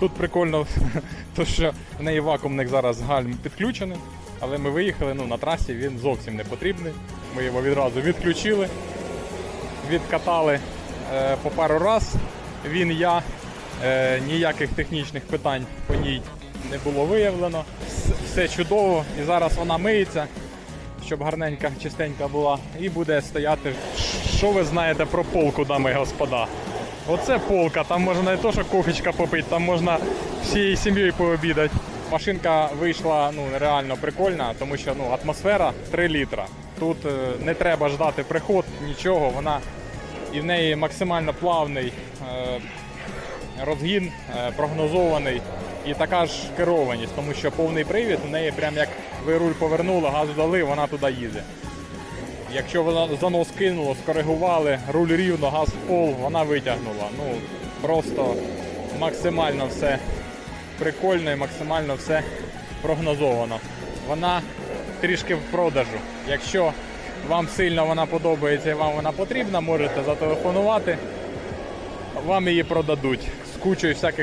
Тут прикольно, то що в неї вакуумник зараз гальм підключений, але ми виїхали ну, на трасі, він зовсім не потрібний. Ми його відразу відключили, відкатали е, по пару раз. Він я, е, ніяких технічних питань по ній не було виявлено. Все чудово, і зараз вона миється, щоб гарненька, чистенька була, і буде стояти. Що ви знаєте про полку, дами і господа? Оце полка, там можна не то, що кофечка попити, там можна всією сім'єю пообідати. Машинка вийшла ну, реально прикольна, тому що ну, атмосфера 3 літра. Тут е, не треба ждати приход, нічого, вона і в неї максимально плавний е, розгін, е, прогнозований і така ж керованість, тому що повний привід в неї прям як ви руль повернули, газу дали, вона туди їде. Якщо вона занос кинуло, скоригували, руль рівно, газ в пол, вона витягнула. Ну просто максимально все прикольно і максимально все прогнозовано. Вона трішки в продажу. Якщо вам сильно вона подобається і вам вона потрібна, можете зателефонувати. Вам її продадуть з кучою всяких